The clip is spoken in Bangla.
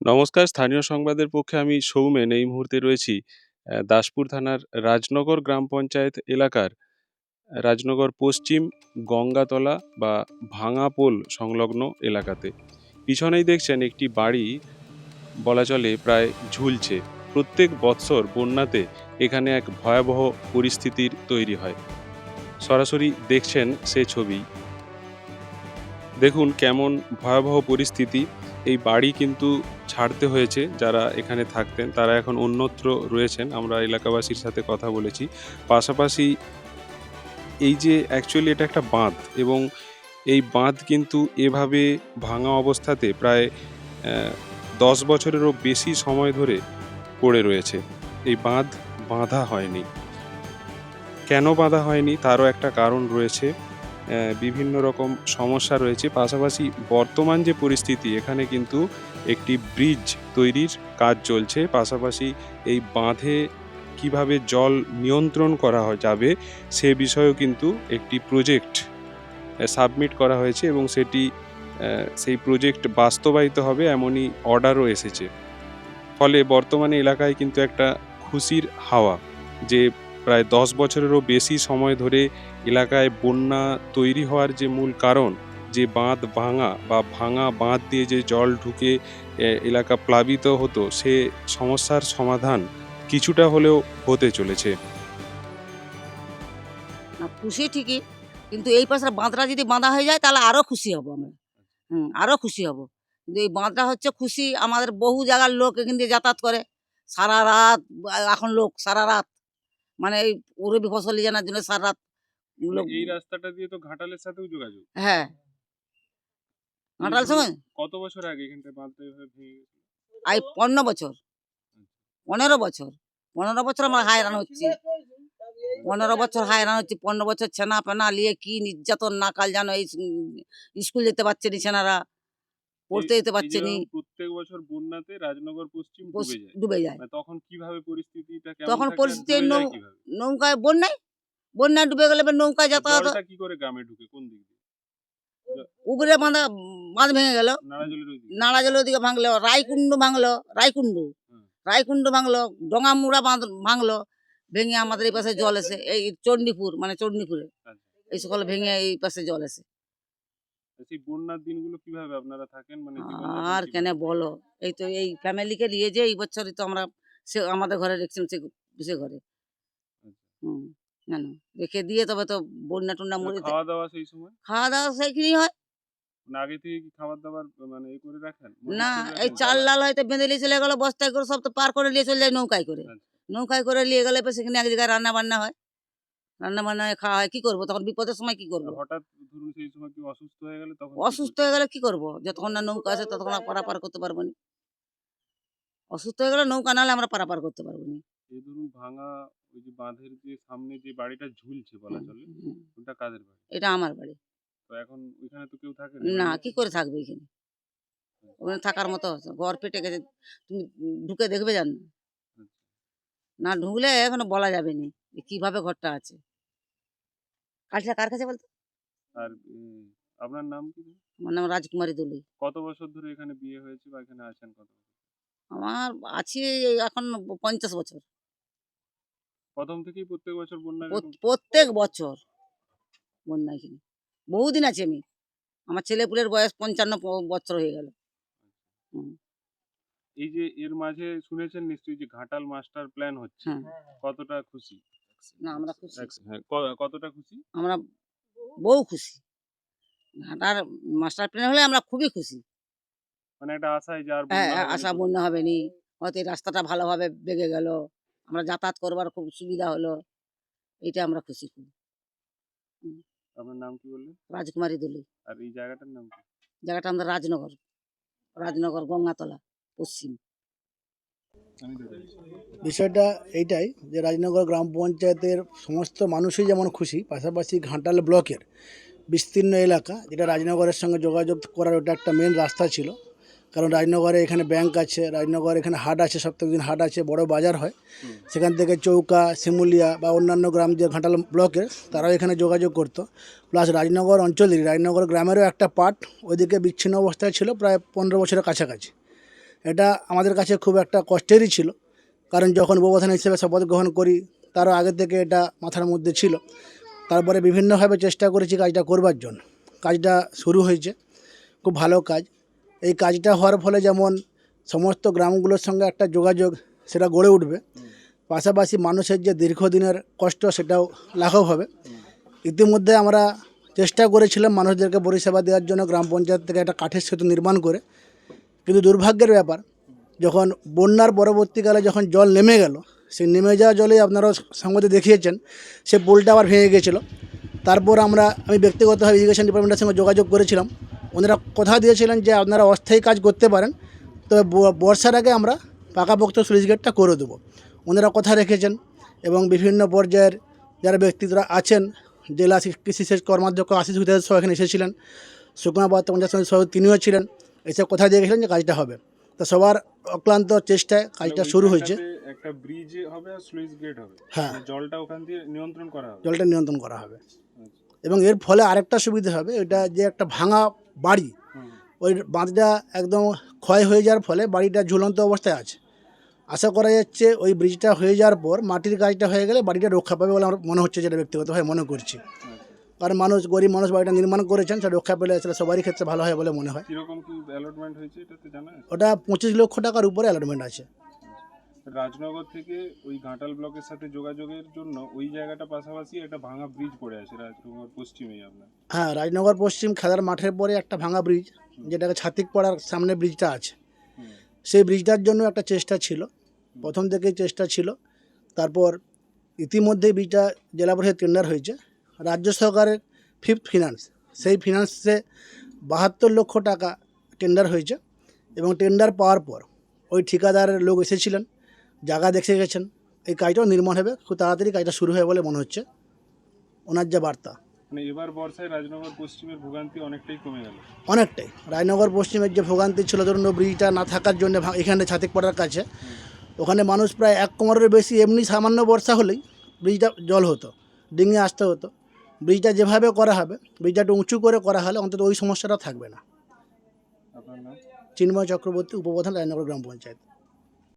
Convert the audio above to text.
নমস্কার, স্থানীয় সংবাদের পক্ষে আমি সৌমেন। এই মুহূর্তে রয়েছি দাসপুর থানার রাজনগর গ্রাম পঞ্চায়েত এলাকার রাজনগর পশ্চিম গঙ্গাতলা বা ভাঙাপোল সংলগ্ন এলাকাতে। পিছনেই দেখছেন একটি বাড়ি, বলা চলে প্রায় ঝুলছে। প্রত্যেক বৎসর বন্যাতে এখানে এক ভয়াবহ পরিস্থিতির তৈরি হয়। সরাসরি দেখছেন সে ছবি। দেখুন কেমন ভয়াবহ পরিস্থিতি। এই বাড়ি কিন্তু ছাড়তে হয়েছে যারা এখানে থাকতেন। তারা এখন অন্যত্র রয়েছেন। আমরা এলাকাবাসীর সাথে কথা বলেছি। পাশাপাশি এই যে অ্যাকচুয়ালি এটা একটা বাঁধ এবং এই বাঁধ কিন্তু এভাবে ভাঙা অবস্থাতে প্রায় দশ বছরেরও বেশি সময় ধরে পড়ে রয়েছে। এই বাঁধ বাঁধা হয়নি। কেন বাঁধা হয়নি? তারও একটা কারণ রয়েছে। বিভিন্ন রকম সমস্যা রয়েছে। পাশাপাশি বর্তমান যে পরিস্থিতি, এখানে কিন্তু একটি ব্রিজ তৈরির কাজ চলছে। পাশাপাশি এই বাঁধে কীভাবে জল নিয়ন্ত্রণ করা যাবে, সে বিষয়েও কিন্তু একটি প্রজেক্ট সাবমিট করা হয়েছে এবং সেটি সেই প্রজেক্ট বাস্তবায়িত হবে এমনই অর্ডারও এসেছে। ফলে বর্তমানে এলাকায় কিন্তু একটা খুশির হাওয়া যে প্রায় দশ বছরেরও বেশি সময় ধরে এলাকায় বন্যা তৈরি হওয়ার যে মূল কারণ, যে বাঁধ ভাঙা বা ভাঙা বাঁধ দিয়ে যে জল ঢুকে এলাকা প্লাবিত হতো, সে সমস্যার সমাধান কিছুটা হলেও হতে চলেছে। খুশি ঠিকই, কিন্তু এই পাশে বাঁধটা যদি বাঁধা হয়ে যায়, তাহলে আরও খুশি হব আমরা। হুম, আরও খুশি হব। কিন্তু এই বাঁধটা হচ্ছে খুশি, আমাদের বহু জায়গার লোক এখান দিয়ে যাতায়াত করে। সারা রাত, এখন লোক সারা রাত মানে এই রবি ফসল জানার জন্য সারা রাত এই রাস্তাটা দিয়ে তো ঘাটালের সাথেও যোগাযোগ। হ্যাঁ। ঘাটাল সময়? কত বছর আগে এখানটা এভাবে ভেঙে আই পনেরো বছর। পনেরো বছর। পনেরো বছর আমরা হায়রান হচ্ছি। পনেরো বছর হায়রান হচ্ছি। পনেরো বছর ছেনা পেনা নিয়ে কি নির্যাতন না কাল জানো এই স্কুল যেতে পারছে নি ছেনারা। পড়তে যেতে পারছে নি প্রত্যেক বছর বন্যাতে রাজনগর পশ্চিম ডুবে যায়। মানে তখন কীভাবে পরিস্থিতিটা তখন পরিস্থিতি নৌকায় বন্যায়? বন্যায় ডুবে গেলে নৌকায় যাতায়াত কি করে গ্রামে ঢুকে? কোন দিক দিয়ে? উপরে বাঁধা বাঁধ ভেঙে গেল। নারাজলের ওই দিকে? ওদিকে ভাঙলো। রায়কুণ্ড ভাঙলো। রায়কুণ্ড। রায়কুণ্ড ভাঙলো। ডোঙামুড়া বাঁধ ভাঙলো। ভেঙে আমাদের এই পাশে জল এসে এই চণ্ডীপুর মানে চণ্ডীপুরে। আচ্ছা। এই সকল ভেঙে এই পাশে জল এসে। সেই বন্যার দিনগুলো কীভাবে আপনারা থাকেন? মানে আর? কেন বলো? এই তো এই ফ্যামিলিকে নিয়ে যে এই বছরই তো আমরা সে আমাদের ঘরে রেখেছি সে সে ঘরে। আচ্ছা। হুম কেন রেখে দিয়ে তবে তো বন্যা টন্যা তা মরে খাওয়া দাওয়া সেই সময়? খাওয়া দাওয়া সেইখানেই হয়। মানে আগে থেকে কি খাবার দাবার মানে এই করে রাখেন? না এই চাল ডাল হয়তো বেঁধে নিয়ে চলে গেলো বস্তায় করে সব তো পার করে নিয়ে চলে যায় নৌকায় করে। আচ্ছা। নৌকায় করে নিয়ে গেলে সেখানে এক জায়গায় রান্না বান্না হয়। রান্না বান্না হয়ে খাওয়া হয় কি করব? তখন বিপদের সময় কি করব? হঠাৎ ধরুন সেই সময় কি অসুস্থ হয়ে গেলে তখন কি অসুস্থ হয়ে গেলে কি করব? যতক্ষণ না নৌকা আছে ততক্ষণ আর পারাপার করতে পারব না। অসুস্থ হয়ে গেলে নৌকা নাহলে আমরা পারাপার করতে পারব না? এই ধরুন ভাঙা ওই যে বাঁধের যে সামনে যে বাড়িটা ঝুলছে বলা চলে ওটা কাদের বাড়ি? এটা আমার বাড়ি। তো এখন ওইখানে তো কেউ থাকে না কি করে থাকবে এখানে? ওখানে থাকার মতো ঘর পেটে গেছে তুমি ঢুকে দেখবে জান? না ঢুকলে এখনও বলা যাবে না কীভাবে ঘরটা আছে। কাঠটা কার কাছে বলতো? আর আপনার নাম কি আমার নাম রাজকুমারী দলি। কত বছর ধরে এখানে বিয়ে হয়েছে বা এখানে আছেন কত বছর? আমার আছি এখন পঞ্চাশ বছর। প্রথম থেকেই প্রত্যেক বছর বন্যা প্রত- প্রত্যেক বছর বন্যা এখানে। বহুদিন আছি আমি। আমার ছেলেপুলের বয়স পঞ্চান্ন প- বছর হয়ে গেল। এই যে এর মাঝে শুনেছেন নিশ্চয়ই যে ঘাটাল মাস্টার প্ল্যান হচ্ছে। হ্যাঁ। কতটা খুশি? না আমরা খুশি। হ্যাঁ, ক- কতটা খুশি? আমরা বহু খুশি। ঘাটার মাস্টার প্ল্যান হলে আমরা খুবই খুশি। মানে একটা আশায় যে আর হ্যাঁ আশা। বন্যা হবে নি হয়তো এই রাস্তাটা ভালোভাবে বেগে গেল। আমরা যাতায়াত করবার খুব সুবিধা হলো। এটা আমরা খুশি খুব। আপনার নাম কি বললেন? রাজকুমারী দলি আর এই জায়গাটার নাম কি? জায়গাটা আমাদের রাজনগর। রাজনগর গঙ্গাতলা পশ্চিম। বিষয়টা এইটাই যে রাজনগর গ্রাম পঞ্চায়েতের সমস্ত মানুষই যেমন খুশি, পাশাপাশি ঘাটাল ব্লকের বিস্তীর্ণ এলাকা, যেটা রাজনগরের সঙ্গে যোগাযোগ করার ওটা একটা মেন রাস্তা ছিল। কারণ রাজনগরে এখানে ব্যাংক আছে, রাজনগর এখানে হাট আছে সপ্তাহ দিন হাট আছে, বড় বাজার হয়। সেখান থেকে চৌকা, শিমুলিয়া বা অন্যান্য গ্রাম যে ঘাটাল ব্লকের, তারাও এখানে যোগাযোগ করতো। প্লাস রাজনগর অঞ্চলেরই রাজনগর গ্রামেরও একটা পার্ট ওইদিকে বিচ্ছিন্ন অবস্থায় ছিল, প্রায় পনেরো বছরের কাছাকাছি। এটা আমাদের কাছে খুব একটা কষ্টেরই ছিল। কারণ যখন উপপ্রধান হিসেবে শপথ গ্রহণ করি, তারও আগে থেকে এটা মাথার মধ্যে ছিল। তারপরে বিভিন্নভাবে চেষ্টা করেছি কাজটা করবার জন্য। কাজটা শুরু হয়েছে, খুব ভালো কাজ। এই কাজটা হওয়ার ফলে যেমন সমস্ত গ্রামগুলোর সঙ্গে একটা যোগাযোগ সেটা গড়ে উঠবে, পাশাপাশি মানুষের যে দীর্ঘদিনের কষ্ট সেটাও লাঘব হবে। ইতিমধ্যে আমরা চেষ্টা করেছিলাম মানুষদেরকে পরিষেবা দেওয়ার জন্য গ্রাম পঞ্চায়েত থেকে একটা কাঠের সেতু নির্মাণ করে কিন্তু দুর্ভাগ্যের ব্যাপার, যখন বন্যার পরবর্তীকালে যখন জল নেমে গেল, সেই নেমে যাওয়া জলে আপনারাও সঙ্গতে দেখিয়েছেন, সে পোলটা আবার ভেঙে গেছিল। তারপর আমরা, আমি ব্যক্তিগতভাবে ইরিগেশন ডিপার্টমেন্টের সঙ্গে যোগাযোগ করেছিলাম। ওনারা কথা দিয়েছিলেন যে আপনারা অস্থায়ী কাজ করতে পারেন, তবে বর্ষার আগে আমরা পাকাপোক্ত সুইচ গেটটা করে দেবো। ওনারা কথা রেখেছেন এবং বিভিন্ন পর্যায়ের যারা ব্যক্তিরা আছেন, জেলা কৃষি সেচ কর্মাধ্যক্ষ আশিস সহ এখানে এসেছিলেন, সুকুমা পাত্র পঞ্চায়েত সহ তিনিও ছিলেন এসে কথা দিয়ে গেছিলেন যে কাজটা হবে? তো সবার অক্লান্ত চেষ্টায় কাজটা শুরু হয়েছে। একটা ব্রিজ হবে আর স্লুইস গেট হবে। হ্যাঁ। মানে জলটা ওখান দিয়ে নিয়ন্ত্রণ করা হবে। জলটা নিয়ন্ত্রণ করা হবে। এবং এর ফলে আরেকটা সুবিধা হবে এটা যে একটা ভাঙা বাড়ি ওই বাঁধটা একদম ক্ষয় হয়ে যাওয়ার ফলে বাড়িটা ঝুলন্ত অবস্থায় আছে। আশা করা যাচ্ছে ওই ব্রিজটা হয়ে যাওয়ার পর মাটির কাজটা হয়ে গেলে বাড়িটা রক্ষা পাবে বলে আমার মনে হচ্ছে যেটা ব্যক্তিগতভাবে মনে করছি। কারণ মানুষ গরিব মানুষ বাড়িটা নির্মাণ করেছেন সেটা রক্ষা পেলে সেটা সবারই ক্ষেত্রে ভালো হয় বলে মনে হয়। কীরকম কি অ্যালটমেন্ট হয়েছে এটাতে জানা আছে? ওটা পঁচিশ লক্ষ টাকার উপরে অ্যালটমেন্ট আছে। রাজনগর থেকে ওই ঘাটাল ব্লকের সাথে যোগাযোগের জন্য ওই জায়গাটা পাশাপাশি একটা ভাঙা ব্রিজ পড়ে আছে রাজনগর পশ্চিমেই আপনার। হ্যাঁ রাজনগর পশ্চিম খেলার মাঠের পরে একটা ভাঙা ব্রিজ যেটাকে ছাতিক পাড়ার সামনে ব্রিজটা আছে। সেই ব্রিজটার জন্য একটা চেষ্টা ছিল প্রথম থেকেই চেষ্টা ছিল। তারপর ইতিমধ্যেই ব্রিজটা জেলা পরিষদ টেন্ডার হয়েছে। রাজ্য সরকারের ফিফথ ফিনান্স সেই ফিনান্সে বাহাত্তর লক্ষ টাকা টেন্ডার হয়েছে এবং টেন্ডার পাওয়ার পর ওই ঠিকাদারের লোক এসেছিলেন জায়গা দেখে গেছেন এই কাজটাও নির্মাণ হবে খুব তাড়াতাড়ি কাজটা শুরু হবে বলে মনে হচ্ছে। ওনার যা বার্তা। মানে এবার বর্ষায় রাজনগর পশ্চিমের ভোগান্তি অনেকটাই কমে গেল। অনেকটাই। রায়নগর পশ্চিমের যে ভোগান্তি ছিল ধরুন ব্রিজটা না থাকার জন্য এখানে ছাতিকপাড়ার কাছে ওখানে মানুষ প্রায় এক কোমরের বেশি এমনি সামান্য বর্ষা হলেই ব্রিজটা জল হতো ডিঙে আসতে হতো। ব্রিজটা যেভাবে করা হবে ব্রিজটা একটু উঁচু করে করা হলে অন্তত ওই সমস্যাটা থাকবে না। চিন্ময় চক্রবর্তী উপপ্রধান রায়নগর গ্রাম পঞ্চায়েত।